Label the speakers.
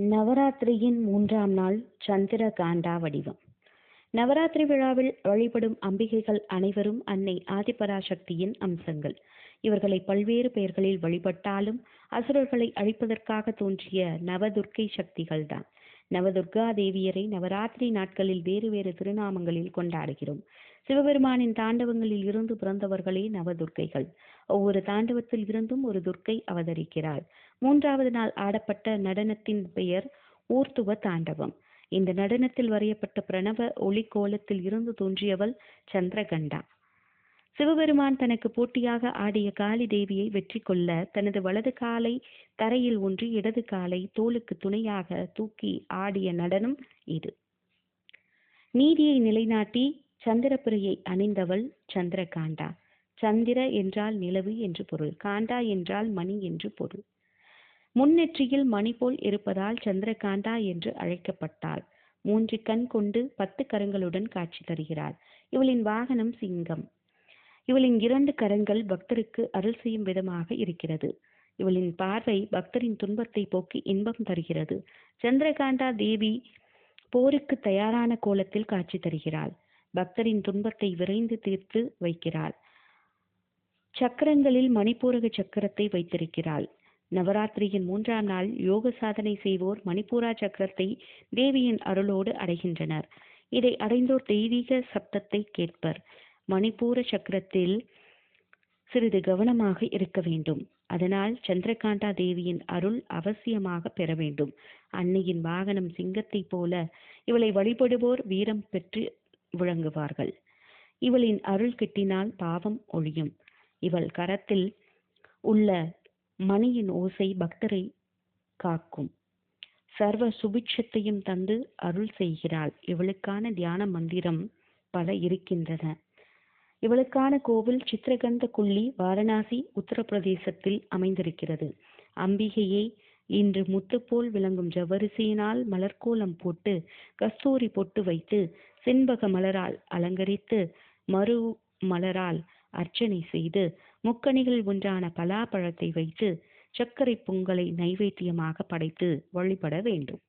Speaker 1: நவராத்திரியின் மூன்றாம் நாள் சந்திர காண்டா வடிவம். நவராத்திரி விழாவில் வழிபடும் அம்பிகைகள் அனைவரும் அன்னை ஆதிபராசக்தியின் அம்சங்கள். இவர்களை பல்வேறு பெயர்களில் வழிபட்டாலும் அசுரர்களை அழிப்பதற்காக தோன்றிய நவதுர்க்கை சக்திகள்தான். நவதுர்கா தேவியரை நவராத்திரி நாட்களில் வேறு வேறு திருநாமங்களில் கொண்டாடுகிறோம். சிவபெருமானின் தாண்டவங்களில் இருந்து பிறந்தவர்களே நவதுர்க்கைகள் ஒவ்வொரு தாண்டவத்தில் இருந்தும் ஒரு துர்க்கை அவதரிக்கிறாள் மூன்றாவது நாள் ஆடப்பட்ட நடனத்தின் பெயர் ஊர்த்துவ தாண்டவம். இந்த நடனத்தில் வரையப்பட்ட பிரணவ ஒளி கோலத்தில் இருந்து தோன்றியவள் சந்திரகண்டா. சிவபெருமான் தனக்கு போட்டியாக ஆடிய காளி தேவியை வெற்றி கொள்ள தனது வலது காலை தரையில் ஒன்றி இடது காலை தோளுக்கு துணையாக தூக்கி ஆடிய நடனம் இது. நீதியை நிலைநாட்டி சந்திரபுரியை அணிந்தவள் சந்திரகாண்டா சந்திர என்றால் நிலவு என்று பொருள் காண்டா என்றால் மணி என்று பொருள். முன்னெற்றியில் மணி போல் இருப்பதால் சந்திரகாண்டா என்று அழைக்கப்பட்டாள். மூன்று கண் கொண்டு பத்து கரங்களுடன் காட்சி தருகிறாள். இவளின் வாகனம் சிங்கம். இவளின் இரண்டு கரங்கள் பக்தருக்கு அருள் செய்யும் விதமாக இருக்கிறது. இவளின் பார்வை பக்தரின் துன்பத்தை போக்கி இன்பம் தருகிறது. சந்திரகாண்டா தேவி போருக்கு தயாரான கோலத்தில் காட்சி தருகிறாள். பக்தரின் துன்பத்தை விரைந்து தீர்த்து வைக்கிறாள். சக்கரங்களில் மணிப்பூரக சக்கரத்தை வைத்திருக்கிறாள். நவராத்திரியின் மூன்றாம் நாள் யோக சாதனை செய்வோர் மணிப்பூரா சக்கரத்தை தேவியின் அருளோடு அடைகின்றனர். இதை அடைந்தோர் தெய்வீக சப்தத்தை கேட்பர். மணிப்பூர சக்கரத்தில் சிறிது கவனமாக இருக்க வேண்டும். அதனால் சந்திரகாண்டா தேவியின் அருள் அவசியமாக பெற வேண்டும். அன்னையின் வாகனம் சிங்கத்தைப் போல இவளை வழிபடுவோர் வீரம் பெற்று விளங்குவார்கள். இவளின் அருள் கிட்டினால் பாவம் ஒழியும். இவள் கரத்தில் உள்ள மணியின் ஓசை பக்தரை காக்கும். சர்வ சுபிட்சத்தையும் தந்து அருள் செய்கிறாள். இவளுக்கான தியான மந்திரம் பல இருக்கின்றன. இவளுக்கான கோவில் சித்திரகந்த குள்ளி வாரணாசி உத்தரப்பிரதேசத்தில் அமைந்திருக்கிறது. அம்பிகையை இன்று முத்து போல் விளங்கும் ஜவரிசையினால் மலர்கோலம் போட்டு கஸ்தூரி பொட்டு வைத்து செண்பக மலரால் அலங்கரித்து மறு மலரால் அர்ச்சனை செய்து முக்கணிகள் ஒன்றான பலாப்பழத்தை வைத்து சர்க்கரை பொங்கலை நைவேத்தியமாக படைத்து வழிபட வேண்டும்.